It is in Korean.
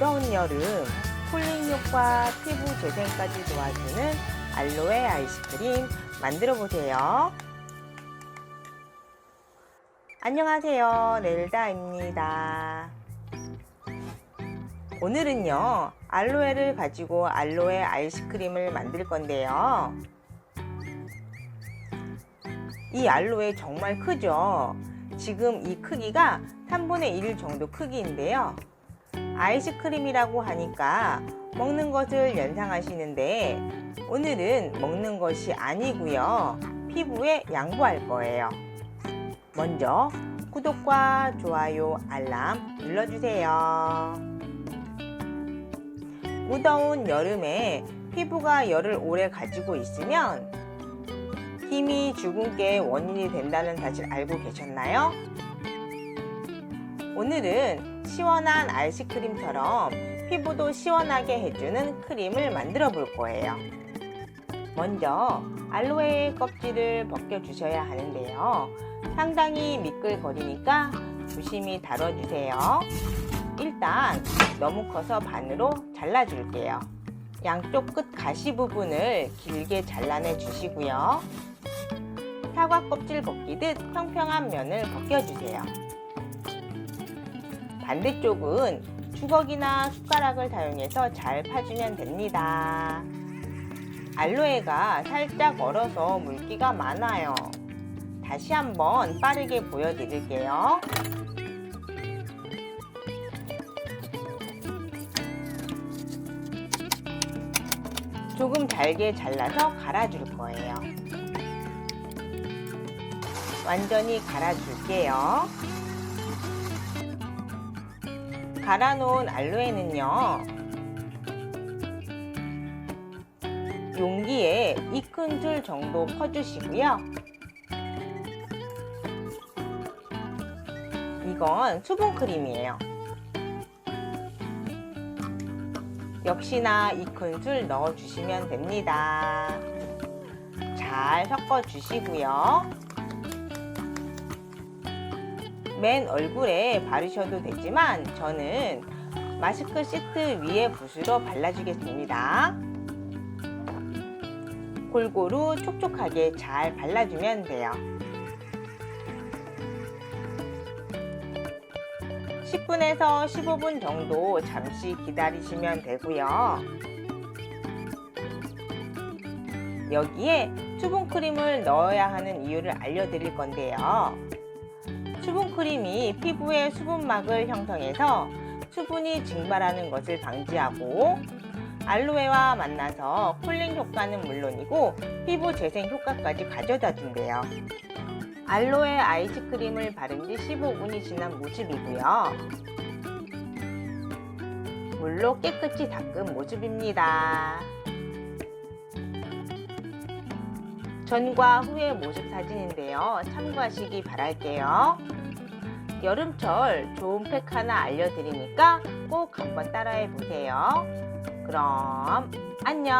무더운 여름 쿨링 효과, 피부 재생까지 도와주는 알로에 아이스크림 만들어 보세요. 안녕하세요. 넬다입니다. 오늘은요, 알로에를 가지고 알로에 아이스크림을 만들 건데요. 이 알로에 정말 크죠? 지금 이 크기가 3분의 1 정도 크기인데요. 아이스크림이라고 하니까 먹는 것을 연상하시는데 오늘은 먹는 것이 아니고요. 피부에 양보할 거예요. 먼저 구독과 좋아요, 알람 눌러주세요. 무더운 여름에 피부가 열을 오래 가지고 있으면 힘이 게 원인이 된다는 사실 알고 계셨나요? 오늘은 시원한 아이스크림처럼 피부도 시원하게 해주는 크림을 만들어 볼 거예요. 먼저 알로에 껍질을 벗겨 주셔야 하는데요. 상당히 미끌거리니까 조심히 다뤄주세요. 일단 너무 커서 반으로 잘라줄게요. 양쪽 끝 가시 부분을 길게 잘라내 주시고요. 사과 껍질 벗기듯 평평한 면을 벗겨주세요. 반대쪽은 주걱이나 숟가락을 사용해서 잘 파주면 됩니다. 알로에가 살짝 얼어서 물기가 많아요. 다시 한번 빠르게 보여드릴게요. 조금 잘게 잘라서 갈아줄 거예요. 완전히 갈아줄게요. 갈아놓은 알로에는요, 용기에 2큰술 정도 퍼주시고요. 이건 수분크림이에요. 역시나 2큰술 넣어주시면 됩니다. 잘 섞어주시고요. 맨 얼굴에 바르셔도 되지만 저는 마스크 시트 위에 붓으로 발라주겠습니다. 골고루 촉촉하게 잘 발라주면 돼요. 10분에서 15분 정도 잠시 기다리시면 되고요. 여기에 수분크림을 넣어야 하는 이유를 알려드릴 건데요. 수분 크림이 피부에 수분막을 형성해서 수분이 증발하는 것을 방지하고 알로에와 만나서 쿨링 효과는 물론이고 피부 재생 효과까지 가져다 준대요. 알로에 아이스크림을 바른 지 15분이 지난 모습이고요. 물로 깨끗이 닦은 모습입니다. 전과 후의 모습 사진인데요. 참고하시기 바랄게요. 여름철 좋은 팩 하나 알려드리니까 꼭 한번 따라해 보세요. 그럼 안녕!